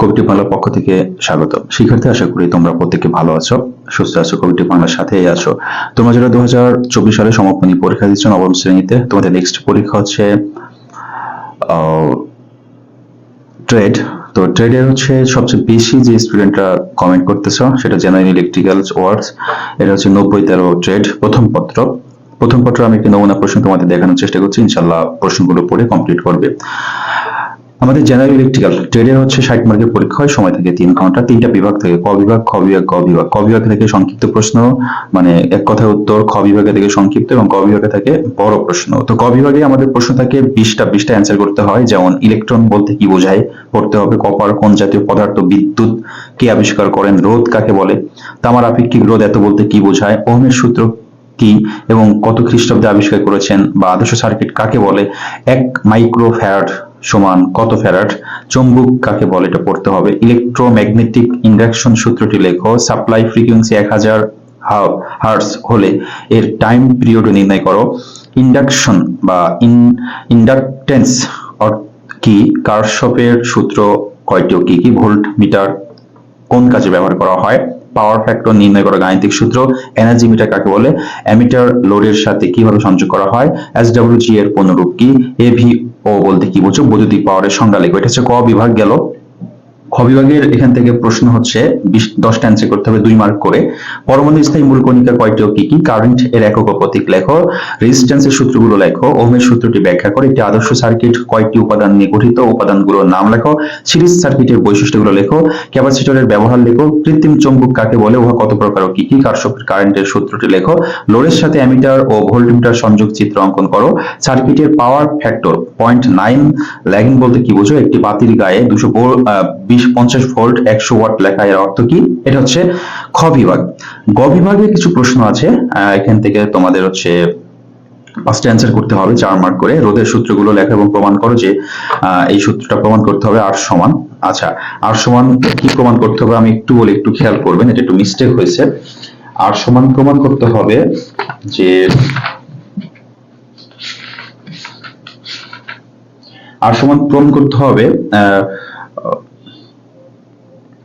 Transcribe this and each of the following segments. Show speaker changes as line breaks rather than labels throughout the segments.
কবিটি বাংলার পক্ষ থেকে স্বাগত। শিক্ষার্থী, আশা করি তোমরা প্রত্যেকে ভালো আছো, সুস্থ আছো, কবিটি বাংলার সাথেই আছো। তোমরা যারা দু সালে সমাপনী পরীক্ষা দিচ্ছ নবম শ্রেণীতে, তোমাদের নেক্সট পরীক্ষা হচ্ছে ট্রেড তো ট্রেডের হচ্ছে সবচেয়ে বেশি যে স্টুডেন্টরা কমেন্ট করতেছ, সেটা জেনারেল ইলেকট্রিক্যাল ওয়ার্ডস এটা হচ্ছে নব্বই তেরো ট্রেড প্রথম পত্র। প্রথম পত্র আমি একটি নমুনা প্রশ্ন তোমাদের দেখানোর চেষ্টা করছি, ইনশাল্লাহ প্রশ্নগুলো পড়ে কমপ্লিট করবে। আমাদের জেনারেল ইলেকট্রিক্যাল ট্রেডের হচ্ছে ষাট মার্কের পরীক্ষা হয়, সময় থেকে তিন ঘণ্টা, তিনটা বিভাগ থেকে, ক বিভাগ, খ বিভাগ, গ বিভাগ। ক বিভাগ থেকে সংক্ষিপ্ত প্রশ্ন মানে এক কথায় উত্তর, খ বিভাগে থেকে সংক্ষিপ্ত এবং ক বিভাগে থেকে বড় প্রশ্ন। তো ক বিভাগে আমাদের প্রশ্ন থাকে বিশটা বিশটা অ্যান্সার করতে হয়, যেমন ইলেকট্রন বলতে কি বোঝায়, পড়তে হবে কপার কোন জাতীয় পদার্থ, বিদ্যুৎ, কে আবিষ্কার করেন, রোধ কাকে বলে, তামার আপেক্ষিক রোধ এত বলতে কি বোঝায়, ওহমের সূত্র কি, এবং কত খ্রিস্টাব্দে আবিষ্কার করেছেন, বা আদর্শ সার্কিট কাকে বলে, এক মাইক্রো ফ্যারাড সমান কত ফ্যারাড? চুম্বক কাকে বলে? এটা পড়তে হবে। ইলেকট্রোম্যাগনেটিক ইন্ডাকশন সূত্রটি লেখো, সাপ্লাই ফ্রিকোয়েন্সি এক হাজার হার্টস হলে এর টাইম পিরিয়ড নির্ণয় করো। ইন্ডাকশন বা ইন্ডাকটেন্স কি? কারশপের সূত্র কয়টি কি কি? ভোল্ট মিটার কোন কাজে ব্যবহার করা হয়? পাওয়ার ফ্যাক্টর নির্ণয় করা গাণিতিক সূত্র। এনার্জি মিটার কাকে বলে? অ্যামিটার লোডের সাথে কীভাবে সংযোগ করা হয়? এসডব্লিউজি এর পূর্ণরূপ কি? এভি ও বলতে কি বলছো বৈদ্যুতিক পাওয়ারের সংজ্ঞা লেখো এটা হচ্ছে ক বিভাগ গেল। খ বিভাগের এখান থেকে প্রশ্ন হচ্ছে দশটা অ্যান্সার করতে হবে, দুই মার্ক করে। পরমাণু স্থায়ী মূল কণিকা কয়টি ও কি কি? কারেন্ট এর একক প্রতীক লেখো রেজিস্ট্যান্সের সূত্রগুলো লেখো, ওহমের সূত্রটি ব্যাখ্যা করে, একটি আদর্শ সার্কিট কয়টি উপাদান নিয়ে গঠিত, উপাদানগুলোর নাম লেখো সিরিজ সার্কিটের বৈশিষ্ট্যগুলো লেখো ক্যাপাসিটরের ব্যবহার লেখো, কৃত্রিম চৌম্বক কাকে বলে, উহা কত প্রকার ও কি কি? কারশপের কারেন্টের সূত্রটি লেখো লোডের সাথে অ্যামিটার ও ভোল্টমিটার সংযোগ চিত্র অঙ্কন করো সার্কিটের power factor point nine lagging বলতে কি বোঝো? একটি বাতির গায়ে দুশো বিশ পঞ্চাশ ভোল্ট একশো ওয়াট লেখা এর অর্থ কি? এটা হচ্ছে খ বিভাগ। গ বিভাগে কিছু প্রশ্ন আছে এখান থেকে তোমাদের হচ্ছে পাঁচটা অ্যান্সার করতে হবে চার মার্ক করে। রোধের সূত্রগুলো লেখা এবং প্রমাণ করো যে এই সূত্রটা প্রমাণ করতে হবে আর সমান। আচ্ছা আর সমান কি প্রমাণ করতে হবে? আমি একটু বলে একটু খেয়াল করবেন এটা একটু মিস্টেক হয়েছে। আর সমান প্রমাণ করতে হবে যে আর সমান প্রমাণ করতে হবে আহ,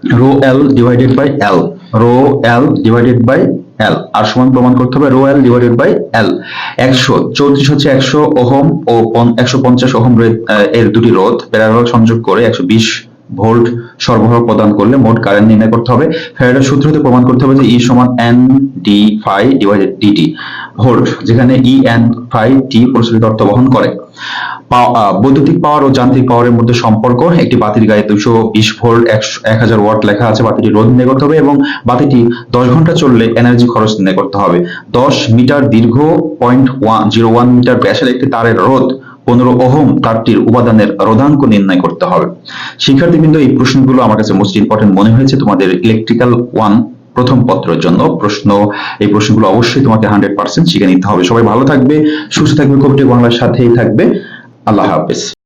rho L divided by L rho L divided by L আর সমান প্রমাণ করতে হবে rho L divided by L একশো চৌত্রিশ হচ্ছে একশো ওহম ও একশো পঞ্চাশ ওহম এর দুটি রোধ প্যারালাল সংযোগ করে একশো বিশ ভোল্ট সরবরাহ প্রদান করলে মোট কারেন্ট নির্ণয় করতে হবে। ফ্যারাডের সূত্রতে প্রমাণ করতে হবে যে ই সমান N D phi divided by DT, যেখানে ই এন ফাই টি প্রচলিত অর্থ বহন করে। বৈদ্যুতিক পাওয়ার ও যান্ত্রিক পাওয়ারের মধ্যে সম্পর্ক, একটি বাতির গায়ে দুশো বিশ ভোল্ট এক হাজার ওয়াট লেখা আছে, বাতিটি রোধ নির্ণয় করতে হবে এবং বাতিটি দশ ঘণ্টা চললে এনার্জি খরচ নির্ণয় করতে হবে। দশ মিটার দীর্ঘ point one zero one metre ব্যাসের একটি তারের রোধ। পনেরো ওহম তারটির উপাদানের রোধাঙ্ক নির্ণয় করতে হবে। শিক্ষার্থীবৃন্দ, এই প্রশ্নগুলো আমার কাছে মোস্ট ইম্পর্টেন্ট মনে হয়েছে। তোমাদের ইলেকট্রিক্যাল ওয়ান প্রথম পত্রের জন্য প্রশ্ন। এই প্রশ্নগুলো অবশ্যই তোমাকে হান্ড্রেড পার্সেন্ট শিখে নিতে হবে। সবাই ভালো থাকবে, সুস্থ থাকবে কবিটি বাংলার সাথেই থাকবে। আল্লাহ হাফেজ।